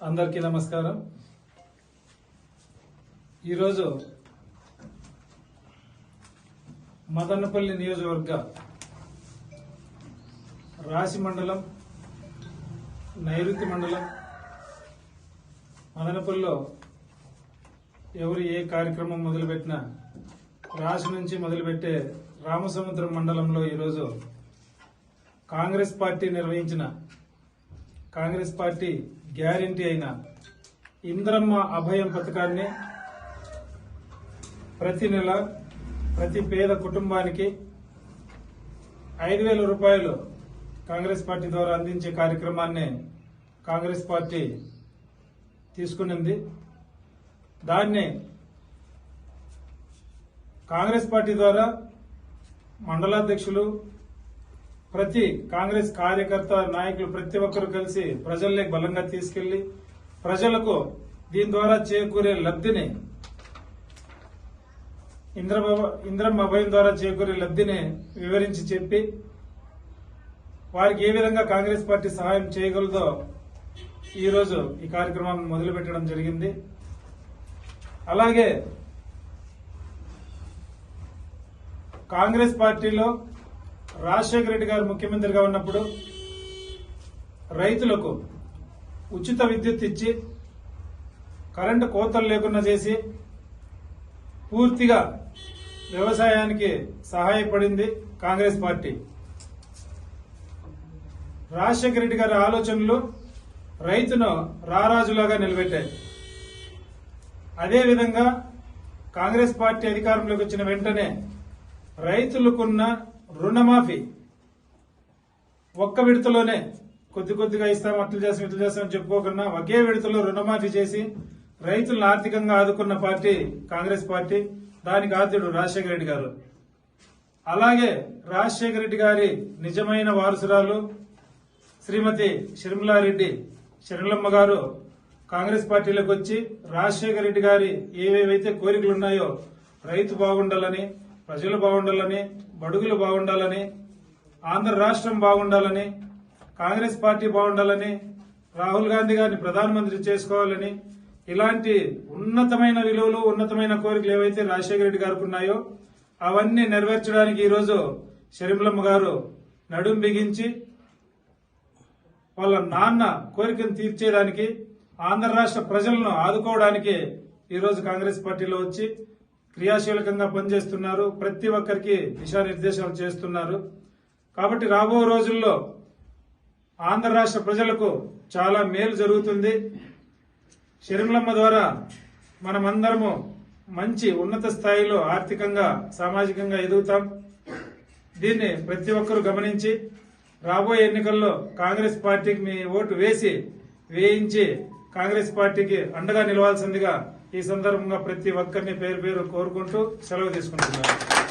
అందరికీ నమస్కారం. ఈరోజు మదనపల్లి నియోజకవర్గ రాశి మండలం నైరుతి మండలం మదనపల్లిలో ఎవరు ఏ కార్యక్రమం మొదలుపెట్టినా రాశి నుంచి మొదలుపెట్టే రామసముద్రం మండలంలో ఈరోజు కాంగ్రెస్ పార్టీ నిర్వహించిన కాంగ్రెస్ పార్టీ గ్యారంటీ అయిన ఇంద్రమ్మ అభయం పథకాన్ని ప్రతి నెల ప్రతి పేద కుటుంబానికి ఐదు వేల రూపాయలు కాంగ్రెస్ పార్టీ ద్వారా అందించే కార్యక్రమాన్ని కాంగ్రెస్ పార్టీ తీసుకునింది. దాన్ని కాంగ్రెస్ పార్టీ ద్వారా మండలాధ్యక్షులు ప్రతి కాంగ్రెస్ కార్యకర్త నాయకులు ప్రతి ఒక్కరు కలిసి ప్రజల్లోకి బలంగా తీసుకెళ్ళి ప్రజలకు దీని ద్వారా చేకూరే లబ్ధిని ఇంద్రబాబు ఇంద్రమ్మ అభయం ద్వారా చేకూరే లబ్ధిని వివరించి చెప్పి వారికి ఏ విధంగా కాంగ్రెస్ పార్టీ సహాయం చేయగలదో ఈరోజు ఈ కార్యక్రమాన్ని మొదలుపెట్టడం జరిగింది. అలాగే కాంగ్రెస్ పార్టీలో రాజశేఖర రెడ్డి గారు ముఖ్యమంత్రిగా ఉన్నప్పుడు రైతులకు ఉచిత విద్యుత్ ఇచ్చి కరెంటు కోతలు లేకుండా చేసి పూర్తిగా వ్యవసాయానికి సహాయపడింది కాంగ్రెస్ పార్టీ. రాజశేఖర రెడ్డి గారి ఆలోచనలు రైతును రారాజులాగా నిలబెట్టాయి. అదేవిధంగా కాంగ్రెస్ పార్టీ అధికారంలోకి వచ్చిన వెంటనే రైతులకున్న రుణమాఫీ. ఒక్క విడతలోనే కొద్ది కొద్దిగా ఇస్తాం అట్లు చేస్తాం ఇట్లు చేస్తాం చెప్పుకోకుండా ఒకే విడతలో రుణమాఫీ చేసి రైతులను ఆర్థికంగా ఆదుకున్న పార్టీ కాంగ్రెస్ పార్టీ దానికి ఆద్యుడు రాజశేఖర రెడ్డి గారు. అలాగే రాజశేఖర రెడ్డి గారి నిజమైన వారసురాలు శ్రీమతి షర్మిలారెడ్డి షర్మిలమ్మ గారు కాంగ్రెస్ పార్టీలోకి వచ్చి రాజశేఖర రెడ్డి గారి ఏవేవైతే కోరికలు ఉన్నాయో రైతు బాగుండాలని ప్రజలు బాగుండాలని బడుగులు బాగుండాలని ఆంధ్ర రాష్ట్రం బాగుండాలని కాంగ్రెస్ పార్టీ బాగుండాలని రాహుల్ గాంధీ గారిని ప్రధానమంత్రి చేసుకోవాలని ఇలాంటి ఉన్నతమైన విలువలు ఉన్నతమైన కోరికలు ఏవైతే రాజశేఖర రెడ్డి గారికి ఉన్నాయో అవన్నీ నెరవేర్చడానికి ఈరోజు షరీంలమ్మ గారు నడుం బిగించి వాళ్ళ నాన్న కోరికను తీర్చేదానికి ఆంధ్ర రాష్ట్ర ప్రజలను ఆదుకోవడానికి ఈరోజు కాంగ్రెస్ పార్టీలో వచ్చి క్రియాశీలకంగా పనిచేస్తున్నారు. ప్రతి ఒక్కరికి దిశానిర్దేశాలు చేస్తున్నారు. కాబట్టి రాబో రోజుల్లో ఆంధ్ర రాష్ట్ర ప్రజలకు చాలా మేలు జరుగుతుంది. షర్మిలమ్మ ద్వారా మనమందరము మంచి ఉన్నత స్థాయిలో ఆర్థికంగా సామాజికంగా ఎదుగుతాం. దీన్ని ప్రతి ఒక్కరూ గమనించి రాబోయే ఎన్నికల్లో కాంగ్రెస్ పార్టీకి మీ ఓటు వేసి వేయించి కాంగ్రెస్ పార్టీకి అండగా నిలవాల్సిందిగా ఈ సందర్భంగా ప్రతి ఒక్కరిని పేరు పేరు కోరుకుంటూ సెలవు తీసుకుంటున్నారు